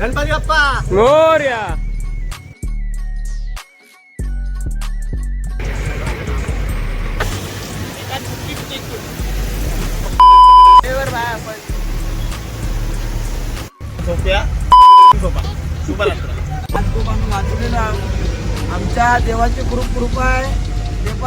गणपती बाप्पा मोर्या सोप्या सोपा शुभरात्र आज खूप आम्ही वाचलेलो आहोत. आमच्या देवाची खूप कृपा आहे देव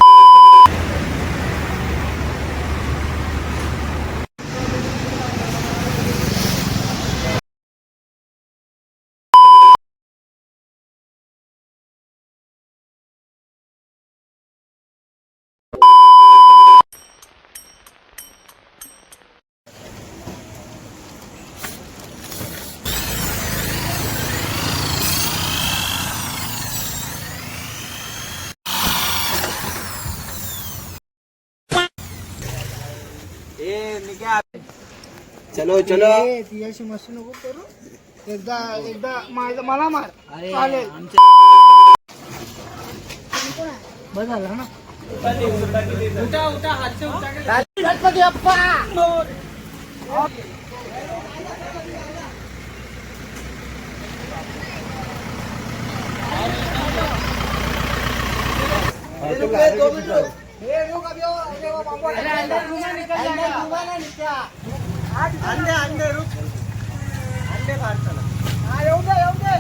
ए निघा चलो चलो। ती अशी मस्त नको करू. एकदा एकदा माझा मला मार. अरे चालेल. आमच्या बस झाला ना? अंडे अंडे रुक. अंडे फाडताना गणपती बाप्पा मोर्या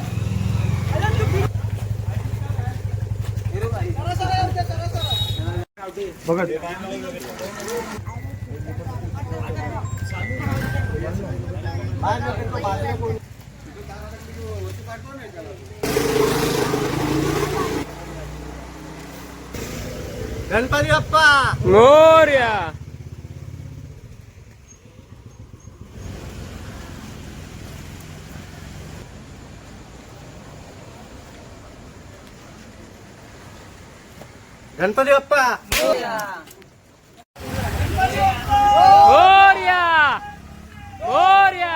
गणपती बाप्पा! मोर्या मोर्या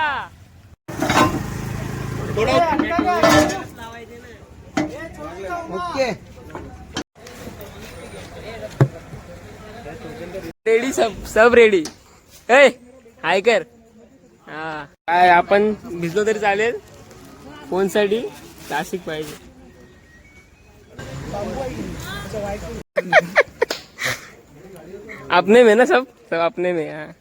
ओके. रेडी सब सब रेडी ए हाय कर. हा. काय आपण भिजलो तरी चालेल. फोनसाठी क्लासिक पाहिजे. अपने में ना सब सब अपने में हाँ।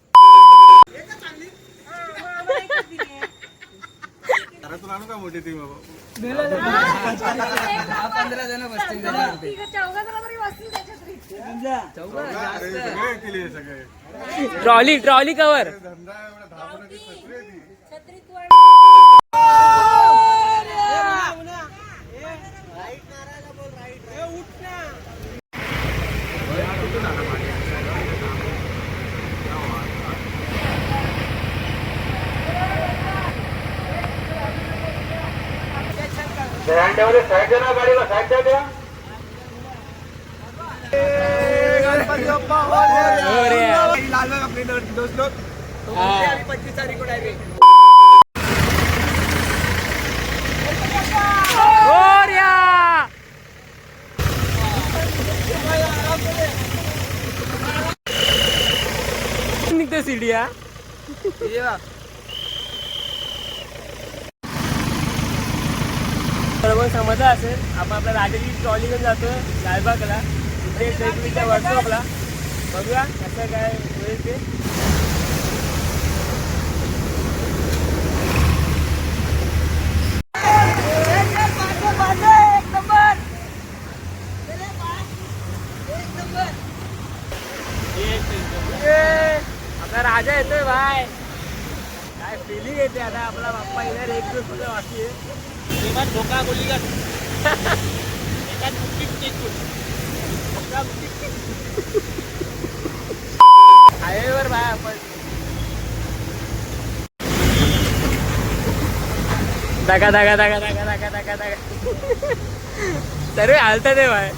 ट्रॉली आणू का धंदा एवढा दहा मिनिटाची सत्रे ती गणपती बाप्पा मोरया. लाल आपली दोस्त लोक हा. पंचवीस तारीख डायरेक्ट निघतो सीडी सर्व समजा असेल आपण आपल्या राजाची ट्रॉली घेऊन जातो लालबागला. तिथे सेक्युरिटीच्या वर्कशॉपला बघूया कसं काय होईल ते. आपला राजा येतोय बाय काय फिलिंग येते आता आपला बाप्पा येणार एक दिवस बाकी आहे. तेव्हा धोका बोलली का हायवेवर भाय आपण. दगा दगा दगा दगा दगा दगा दगा सर्व हालतात आहे भाय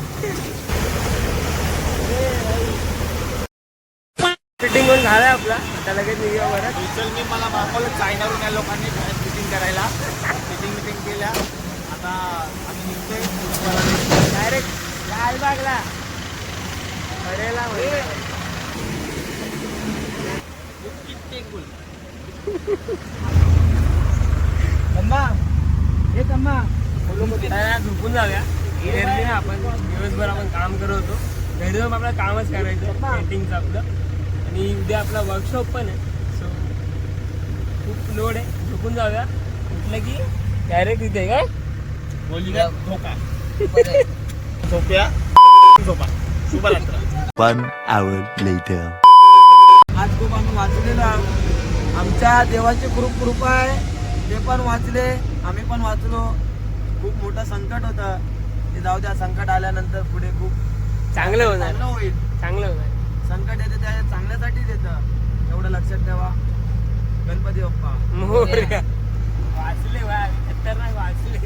फिटिंग करून झालाय आपला. आता लगेच निघूया बरं चल मी मला मागवलं चायनावरून या लोकांनी फिटिंग करायला. मिटिंग केल्या. आता आम्ही निघतोय डायरेक्ट लालबागला. म्हणजे अम्मा. हे आता झोपून जाऊया. एरली ना आपण दिवसभर आपण काम करत होतो. घरी जाऊन आपलं कामच करायचं पेंटिंगचं आपलं. आणि उद्या आपला वर्कशॉप पण आहे. सो खूप लोड आहे. झोपून जाऊया. म्हटलं की डायरेक्ट इथे काय? बोलली का धोका झोप्या झोपा. शुभरात्र. One hour later. आज खूप आम्ही वाचलेलो. आहोत. आमच्या देवाची खूप कृपा आहे. ते पण वाचले. आम्ही पण वाचलो. खूप मोठं संकट होतं. ते जाऊ द्या संकट आल्यानंतर पुढे खूप चांगलं होणार. चांगलं होईल. चांगलं होणार. संकट येते त्या चांगल्यासाठीच येतं. एवढं लक्षात ठेवा. गणपती बाप्पा. मोरया. वाचले वा खतरनाक वाचले.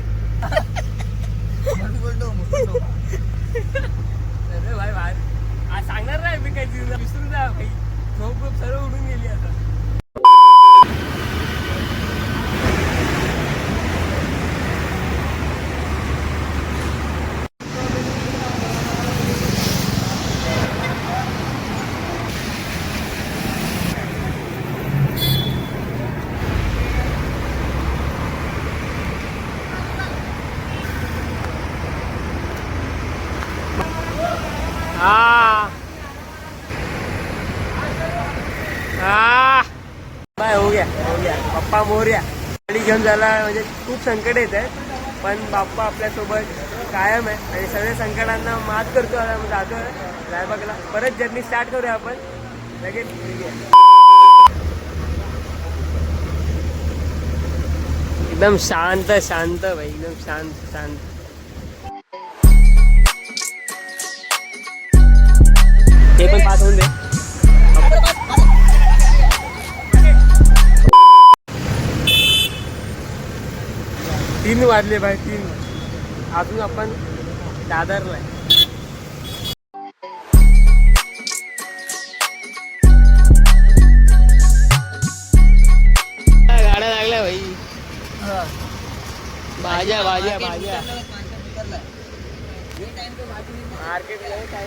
अरे भाई भाई. आज सांगणार नाही मी काही विसरून जा भाई. झोप झोप सर्व उडून गेली आता. हा. हा. बाय हो गया हो गया. पप्पा मोर्या खाली घेऊन झाला म्हणजे खूप संकट येत आहे. पण बाप्पा आपल्यासोबत कायम आहे. आणि सगळ्या संकटांना मात करतो आता जातो रायबागला परत जर्नी स्टार्ट करूया आपण. लगेच एकदम शांत शांत भाई. एकदम शांत शांत. ते पण पास होऊन दे. तीन वाजले भाई तीन. अजून आपण दादरला. गाड्या लागल्या भाई. भाज्या भाज्या भाज्या. मार्केट काय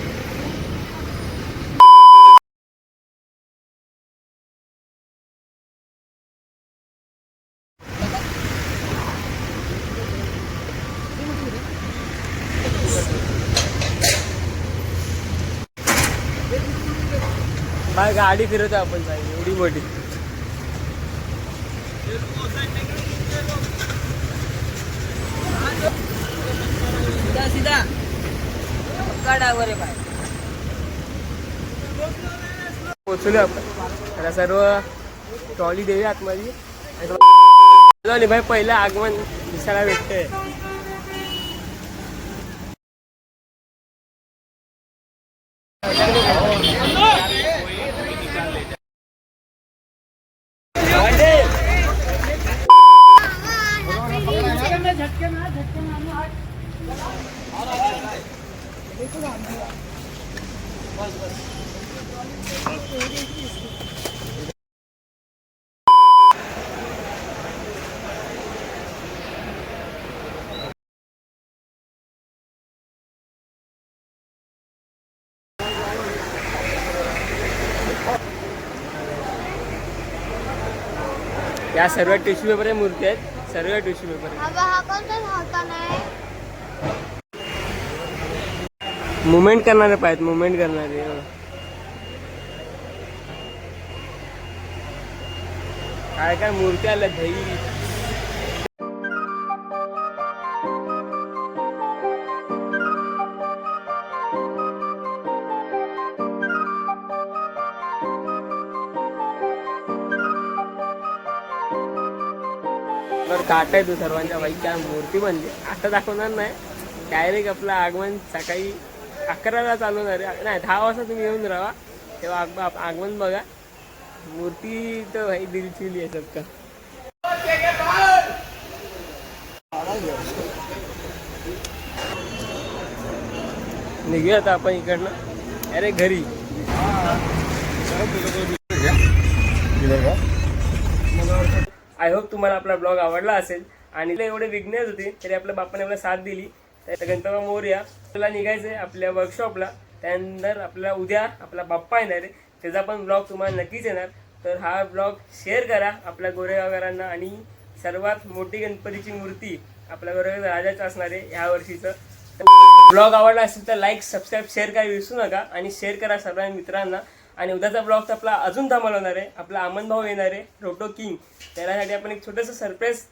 गाडी फिरवतो आपण साहेब एवढी मोठी. सीधा सीधा. गाडावर आहे बाय पोचलो आपण. आता सर्व ट्रॉली देवी आतमध्ये. आणि भाई पहिलं आगमन दिसायला भेटतंय. या सर्व टिश्यू पेपर मूर्ती आहेत. सर्व टिश्यू पेपर बाबा हा कोणता धावता नाही मुवमेंट करणारे पाहिजेत मुवमेंट करणारे. काय काय मूर्ती आल्या धई तर काट आहे तू सर्वांच्या बाईकच्या मूर्ती बनली? आता दाखवणार नाही. डायरेक्ट आपलं आगमन सकाळी अकराला चालू होणार आहे नाही दहा वाजता तुम्ही येऊन राहा. तेव्हा आग- आगमन बघा. मूर्ती तर भाई दिलचिली आहे सबका. निघूया आता आपण इकडनं. अरे घरी. आय होप तुम्हाला आपला ब्लॉग आवडला असेल. आणि एवढे विघ्नेस होते तरी आपल्या बापाने आपल्याला साथ दिली. तर गणपती मोर्या. आपल्याला निघायचंय आपल्या वर्कशॉपला त्यानंतर आपल्याला उद्या आपला बाप्पा येणार आहे. त्याचा पण ब्लॉग तुम्हाला नक्कीच येणार. तर हा ब्लॉग शेअर करा आपल्या गोरेगावकरांना आणि सर्वात मोठी गणपतीची मूर्ती आपल्या गोरेगाव राजाचं असणार आहे ह्या वर्षीचं. ब्लॉग आवडला असेल तर लाईक सबस्क्राईब शेअर करायला विसरू नका आणि शेअर करा सर्व मित्रांना. आणि उद्याचा ब्लॉग तर आपला अजून धमाल होणार आहे. आपला अमन भाऊ येणार आहे रोटो किंग त्यासाठी आपण एक छोटंसं सरप्राईज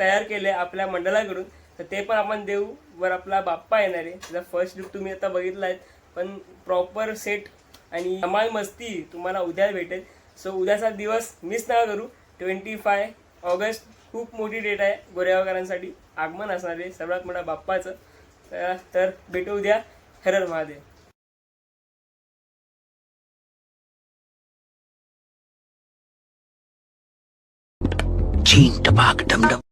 तयार केलं आहे आपल्या मंडळाकडून. तर ते पण आपण देऊ. वर आपला बाप्पा येणार आहे. त्याचा फर्स्ट लुक तुम्ही आता बघितला आहे पण प्रॉपर सेट आणि कमाल मस्ती तुम्हाला उद्या भेटेल. सो उद्याचा दिवस मिस नका करू. ट्वेंटी फाय ऑगस्ट खूप मोठी डेट आहे. गोरेगावकरांसाठी आगमन असणार आहे. सर्वात मोठा बाप्पाचं. तर- तर भेटू उद्या. Har Mahadev. Ching tabak dum dum.